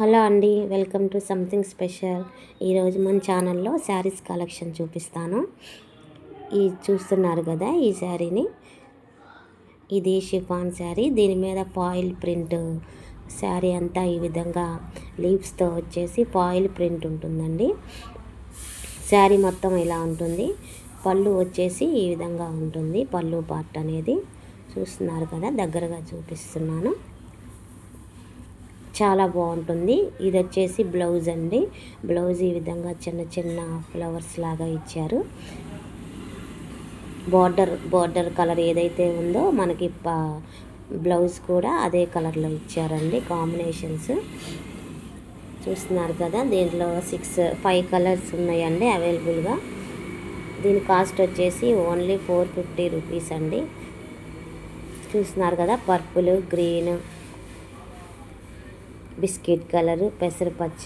Hello అండి welcome to something special. ఈరోజు మన ఛానల్లో శారీస్ కలెక్షన్ చూపిస్తాను. ఈ చూస్తున్నారు కదా ఈ శారీని. ఇది షిఫాన్ శారీ. దీని మీద ఫాయిల్ ప్రింట్ శారీ అంతా ఈ విధంగా లీవ్స్తో వచ్చేసి ఫాయిల్ ప్రింట్ ఉంటుందండి. శారీ మొత్తం ఇలా ఉంటుంది. పళ్ళు వచ్చేసి ఈ విధంగా ఉంటుంది. పళ్ళు పార్ట్ అనేది చూస్తున్నారు కదా దగ్గరగా చూపిస్తున్నాను. చాలా బాగుంటుంది. ఇది వచ్చేసి బ్లౌజ్ అండి. బ్లౌజ్ ఈ విధంగా చిన్న చిన్న ఫ్లవర్స్ లాగా ఇచ్చారు. బార్డర్ బార్డర్ కలర్ ఏదైతే ఉందో మనకి బ్లౌజ్ కూడా అదే కలర్లో ఇచ్చారండి కాంబినేషన్స్. చూస్తున్నారు కదా దీంట్లో సిక్స్ ఫైవ్ కలర్స్ ఉన్నాయండి అవైలబుల్గా. దీని కాస్ట్ వచ్చేసి ఓన్లీ ఫోర్ ఫిఫ్టీ రూపీస్ అండి. చూస్తున్నారు కదా పర్పుల్ గ్రీన్ బిస్కెట్ కలరు పెసరపచ్చ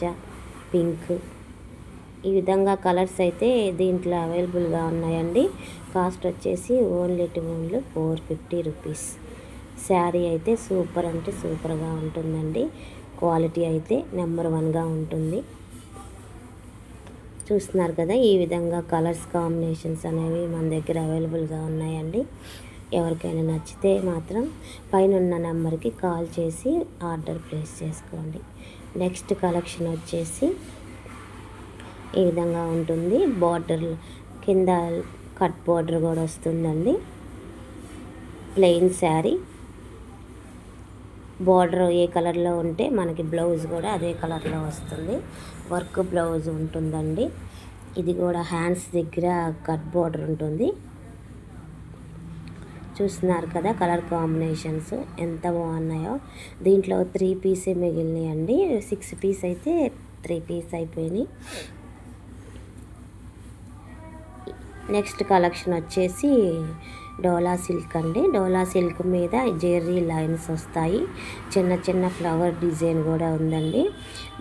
పింక్. ఈ విధంగా కలర్స్ అయితే దీంట్లో అవైలబుల్గా ఉన్నాయండి. కాస్ట్ వచ్చేసి only two only four fifty rupees. Sari అయితే సూపర్ అంటే సూపర్గా ఉంటుందండి. క్వాలిటీ అయితే నెంబర్ వన్గా ఉంటుంది. చూస్తున్నారు కదా ఈ విధంగా కలర్స్ కాంబినేషన్స్ అనేవి మన దగ్గర అవైలబుల్గా ఉన్నాయండి. ఎవరికైనా నచ్చితే మాత్రం పైన ఉన్న నెంబర్కి కాల్ చేసి ఆర్డర్ ప్లేస్ చేసుకోండి. నెక్స్ట్ కలెక్షన్ వచ్చేసి ఈ విధంగా ఉంటుంది. బార్డర్ కింద కట్ బార్డర్ కూడా వస్తుందండి. ప్లెయిన్ శారీ. బార్డర్ ఏ కలర్లో ఉంటే మనకి బ్లౌజ్ కూడా అదే కలర్లో వస్తుంది. వర్క్ బ్లౌజ్ ఉంటుందండి. ఇది కూడా హ్యాండ్స్ దగ్గర కట్ బార్డర్ ఉంటుంది. చూస్తున్నారు కదా కలర్ కాంబినేషన్స్ ఎంత బాగున్నాయో. దీంట్లో త్రీ పీసే మిగిలినాయి అండి సిక్స్ పీస్ అయితే త్రీ పీస్ అయిపోయినాయి. నెక్స్ట్ కలెక్షన్ వచ్చేసి డోలా సిల్క్ అండి. డోలా సిల్క్ మీద జెర్రీ లైన్స్ వస్తాయి. చిన్న చిన్న ఫ్లవర్ డిజైన్ కూడా ఉందండి.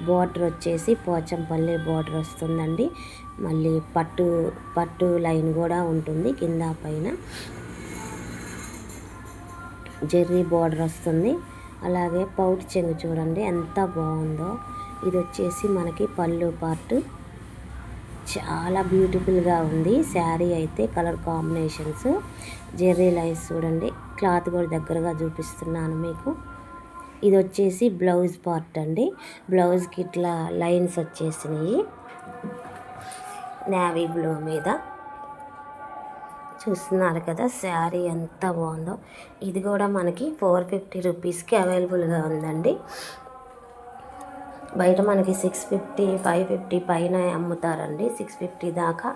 బార్డర్ వచ్చేసి పోచంపల్లి బార్డర్ వస్తుందండి. మళ్ళీ పట్టు పట్టు లైన్ కూడా ఉంటుంది కింద పైన. జెర్రీ బార్డర్ వస్తుంది. అలాగే పౌట్ చెంగు చూడండి ఎంత బాగుందో. ఇది వచ్చేసి మనకి పళ్ళు పార్ట్. చాలా బ్యూటిఫుల్గా ఉంది. శారీ అయితే కలర్ కాంబినేషన్స్. జెర్రీ లైన్స్ చూడండి క్లాత్ కూడా దగ్గరగా చూపిస్తున్నాను మీకు. ఇది వచ్చేసి బ్లౌజ్ పార్ట్ అండి. బ్లౌజ్కి ఇట్లా లైన్స్ వచ్చేసినాయి. నేవీ బ్లూ మీద. చూస్తున్నారు కదా శారీ ఎంత బాగుందో. ఇది కూడా మనకి ఫోర్ ఫిఫ్టీ రూపీస్కి అవైలబుల్గా ఉందండి. బయట మనకి సిక్స్ ఫిఫ్టీ ఫైవ్ ఫిఫ్టీ పైన అమ్ముతారండి. సిక్స్ ఫిఫ్టీ దాకా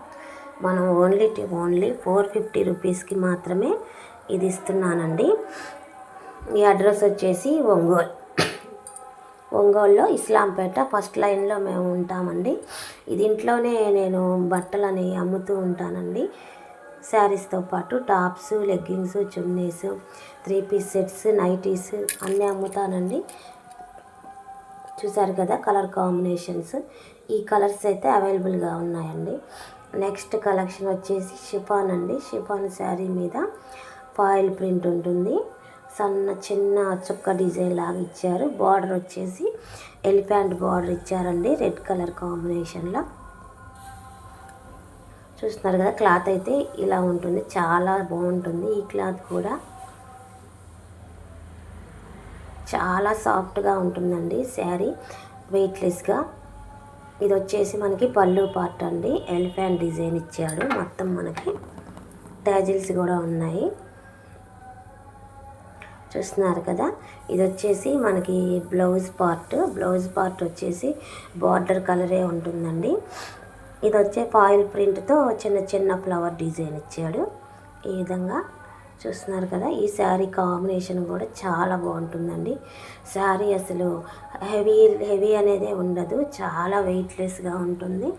మనం ఓన్లీ ఓన్లీ ఫోర్ ఫిఫ్టీ రూపీస్కి మాత్రమే ఇది ఇస్తున్నానండి. ఈ అడ్రస్ వచ్చేసి ఒంగోలు. ఒంగోలులో ఇస్లాంపేట ఫస్ట్ లైన్లో మేము ఉంటామండి. ఇది ఇంట్లోనే నేను బట్టలని అమ్ముతూ ఉంటానండి. శారీస్తో పాటు tops leggings chunnis three piece sets nighties అన్నీ అమ్ముతానండి. చూసారు కదా కలర్ కాంబినేషన్స్. ఈ కలర్స్ అయితే అవైలబుల్గా ఉన్నాయండి. నెక్స్ట్ కలెక్షన్ వచ్చేసి షిఫాన్ అండి. షిఫాన్ శారీ మీద ఫాయిల్ ప్రింట్ ఉంటుంది. సన్న చిన్న చుక్క డిజైన్ లాగా ఇచ్చారు. బార్డర్ వచ్చేసి ఎలిఫెంట్ బార్డర్ ఇచ్చారండి. రెడ్ కలర్ కాంబినేషన్లో. చూస్తున్నారు కదా క్లాత్ అయితే ఇలా ఉంటుంది. చాలా బాగుంటుంది ఈ క్లాత్ కూడా. చాలా సాఫ్ట్గా ఉంటుందండి శారీ వెయిట్లెస్గా ఇది వచ్చేసి మనకి పళ్ళు పార్ట్ అండి. ఎలిఫెంట్ డిజైన్ ఇచ్చాడు. మొత్తం మనకి ట్యాజిల్స్ కూడా ఉన్నాయి. చూస్తున్నారు కదా ఇది వచ్చేసి మనకి బ్లౌజ్ పార్ట్. బ్లౌజ్ పార్ట్ వచ్చేసి బార్డర్ కలరే ఉంటుందండి. ఇది వచ్చే ఫాయిల్ ప్రింట్తో చిన్న చిన్న ఫ్లవర్ డిజైన్ ఇచ్చాడు. ఈ విధంగా చూస్తున్నారు కదా ఈ శారీ కాంబినేషన్ కూడా చాలా బాగుంటుందండి. శారీ అసలు హెవీ హెవీ అనేది ఉండదు చాలా వెయిట్లెస్గా ఉంటుంది.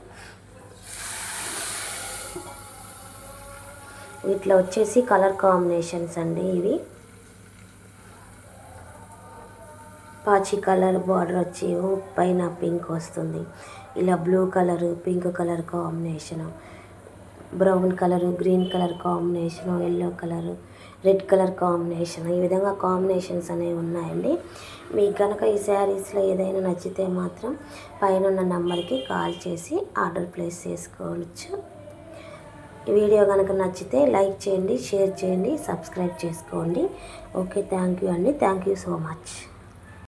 వీటిలో వచ్చేసి కలర్ కాంబినేషన్స్ అండి ఇవి. పాచి కలర్ బార్డర్ వచ్చి పైన పింక్ వస్తుంది. ఇలా blue colour pink colour combination. Brown colour green colour combination yellow colour red colour combination. ఈ విధంగా కాంబినేషన్స్ అనేవి ఉన్నాయండి. మీకు కనుక ఈ శారీస్లో ఏదైనా నచ్చితే మాత్రం పైన ఉన్న నెంబర్కి కాల్ చేసి ఆర్డర్ ప్లేస్ చేసుకోవచ్చు. ఈ వీడియో కనుక నచ్చితే లైక్ చేయండి షేర్ చేయండి సబ్స్క్రైబ్ చేసుకోండి. ఓకే థ్యాంక్ యూ అండి. Thank you so much.